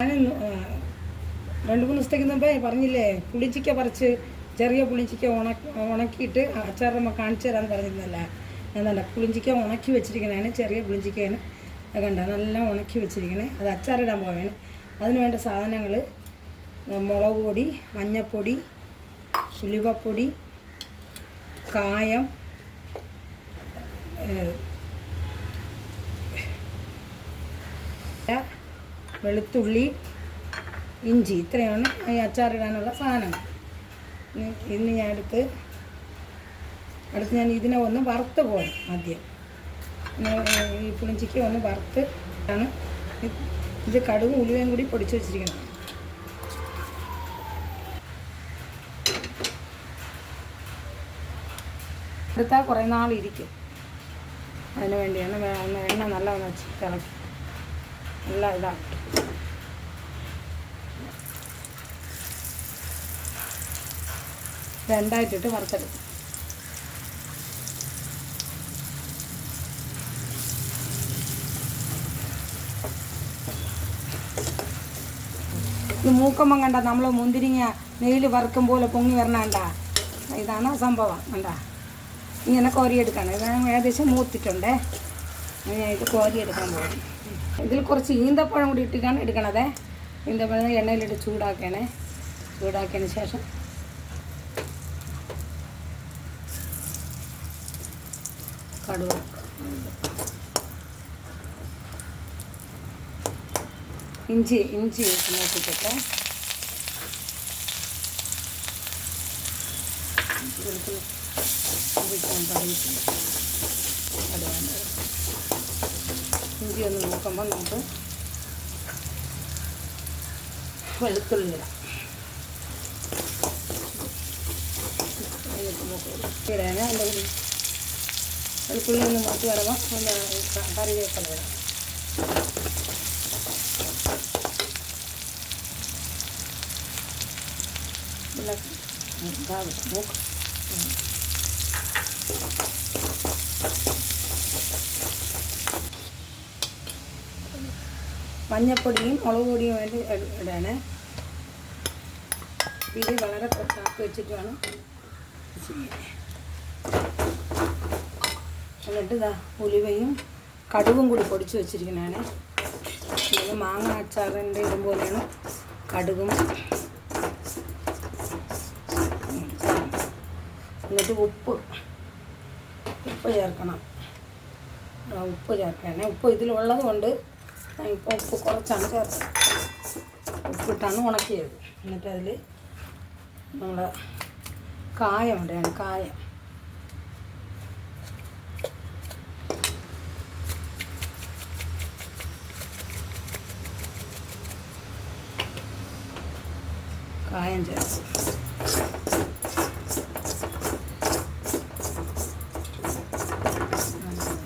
ഞാൻ രണ്ട് മൂന്ന് ദിവസത്തേക്ക് മുമ്പേ പറഞ്ഞില്ലേ പുളിച്ചിക്ക പറിച്ച് ചെറിയ പുളിച്ചിക്ക ഉണ ഉണക്കിയിട്ട് അച്ചാറമ്മ കാണിച്ചു തരാമെന്ന് പറഞ്ഞിരുന്നല്ല. എന്നല്ല പുളിഞ്ചിക്ക ഉണക്കി വെച്ചിരിക്കണേ ചെറിയ പുളിഞ്ചിക്കേന്. കണ്ട? നല്ല ഉണക്കി വെച്ചിരിക്കണേ. അത് അച്ചാറിടാൻ പോവാണ്. അതിന് വേണ്ട സാധനങ്ങൾ മുളക് പൊടി മഞ്ഞപ്പൊടി ഉലുവപ്പൊടി കായം ഏഹ്, വെളുത്തുള്ളി ഇഞ്ചി ഇത്രയാണ് ഈ അച്ചാറിടാനുള്ള സാധനങ്ങൾ ഇനി ഇന്ന് ഞാൻ എടുത്ത് അടുത്ത് ഞാൻ ഇതിനെ ഒന്ന് വറുത്ത് പോകണം ആദ്യം. ഈ പുളിഞ്ചിക്ക് ഒന്ന് വറുത്ത് ആണ്. ഇത് കടുവ് ഉലുവയും കൂടി പൊടിച്ച് വെച്ചിരിക്കണം. എടുത്താൽ കുറേ നാളിരിക്കും അതിന് വേണ്ടിയാണ് എണ്ണ നല്ല ഒന്ന് വെച്ച് തിളക്കി നല്ല ഇതാണ്. രണ്ടായിട്ടിട്ട് വറുത്തെടുക്കും. ഇത് മൂക്കമ്മം കണ്ട നമ്മൾ മുന്തിരിങ്ങ നെയ്യിൽ വറുക്കും പോലെ പൊങ്ങി വരണണ്ട ഇതാണ് സംഭവം കണ്ട? ഇങ്ങനെ കോരിയെടുക്കണം. ഇത് ഏകദേശം മൂത്തിട്ടുണ്ടേ. ഞാൻ ഇത് കോരിയെടുക്കാൻ പോകും ഇതിൽ കുറച്ച് ഈന്തപ്പഴം കൂടി ഇട്ടിട്ടാണ് എടുക്കണത്. ഈന്തപ്പഴം എണ്ണയിലിട്ട് ചൂടാക്കണേ. ചൂടാക്കിയതിന് ശേഷം കടുവ. ഇഞ്ചി ഇഞ്ചി നോക്കിയിട്ട് ഇഞ്ചി ഒന്ന് നോക്കുമ്പോൾ നമുക്ക് വെളുത്തുള്ളി ഇടാം. ഇടാണ് എന്റെ വെളുത്തുള്ളി ഒന്ന് മാറ്റി വരുമ്പോൾ ഒന്ന് ക- കറിവേപ്പില ഇടാം ഇല്ല, ഇതാ നോക്ക് മഞ്ഞപ്പൊടിയും മുളക് പൊടിയും വേണ്ടി ഇട- ഇടണേ ഇത് വളരെ എന്നിട്ട് ഇതാ ഉലുവയും കടുവും കൂടി പൊടിച്ച് വെച്ചിരിക്കുന്നതാണ്. ഇത് മാങ്ങ അച്ചാറിന്റെ ഇതും പോലെയാണ് കടുകും. എന്നിട്ട് ഉപ്പ് ഉപ്പ് ചേർക്കണം. ഉപ്പ് ചേർക്കണേ. ഉപ്പ് ഇതിലുള്ളത് കൊണ്ട് ഇപ്പോൾ ഉപ്പ് കുറച്ചാണ് ചേർത്തത്. ഉപ്പിട്ടാണ് ഉണക്കിയത്. എന്നിട്ട് അതിൽ നമ്മൾ കായം ഇടുകയാണ് കായം. കായം ചേർക്കും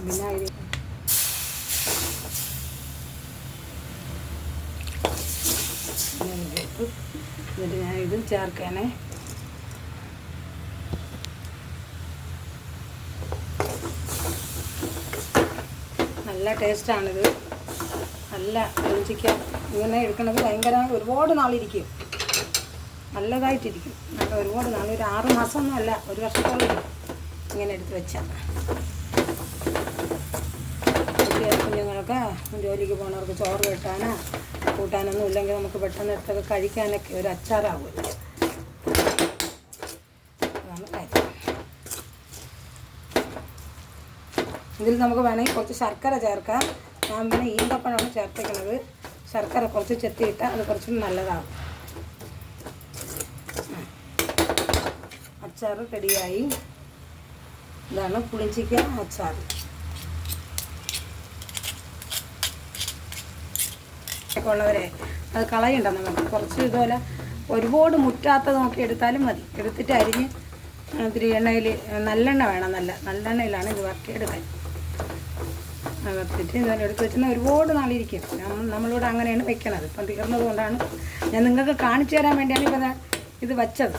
വിനാഗിരി എന്നിട്ട് ഞാൻ ഇത് ചേർക്കണേ നല്ല ടേസ്റ്റാണിത്. നല്ല രുചിക്ക ഇങ്ങനെ എടുക്കണത് ഭയങ്കര ഒരുപാട് നാളിരിക്കും. നല്ലതായിട്ടിരിക്കും. നല്ല ഒരുപാട് നാൾ ഒരു ആറ് മാസമൊന്നും അല്ല ഒരു വർഷത്തോളം ഇങ്ങനെ എടുത്ത് വെച്ചാൽ കുഞ്ഞുങ്ങൾക്ക് ജോലിക്ക് പോകുന്നവർക്ക് ചോറ് കിട്ടാനോ കൂട്ടാനൊന്നും ഇല്ലെങ്കിൽ നമുക്ക് പെട്ടെന്ന് എടുത്തൊക്കെ കഴിക്കാനൊക്കെ ഒരു അച്ചാറാവുമല്ലോ ഇതിൽ നമുക്ക് വേണമെങ്കിൽ കുറച്ച് ശർക്കര ചേർക്കാം. ഞാൻ പിന്നെ ഈന്തപ്പഴമാണ് ചേർത്തേക്കുന്നത് ശർക്കര കുറച്ച് ചെത്തിയിട്ടാൽ അത് കുറച്ചും നല്ലതാവും. അച്ചാർ റെഡിയായി. ഇതാണ് പുളിഞ്ചിക്ക അച്ചാർ ഉള്ളവരെ അത് കളയണ്ട നമുക്ക് കുറച്ച് ഇതുപോലെ ഒരുപാട് മുറ്റാത്തത് നോക്കി എടുത്താലും മതി. എടുത്തിട്ട് അരിഞ്ഞ് ഇത്തിരി എണ്ണയിൽ നല്ലെണ്ണ വേണം നല്ല നല്ലെണ്ണയിലാണ് ഇത് വറുക്കിയെടുക്കാൻ എടുക്കാൻ. വറുത്തിട്ട് ഇതുപോലെ എടുത്ത് വെച്ചാൽ ഒരുപാട് നാളിരിക്കും. നമ്മൾ നമ്മളിവിടെ അങ്ങനെയാണ് വെക്കണത്. ഇപ്പം തീർന്നത് കൊണ്ടാണ് ഞാൻ നിങ്ങൾക്ക് കാണിച്ചു തരാൻ വേണ്ടിയാണ് ഇപ്പം ഇത് വച്ചത്.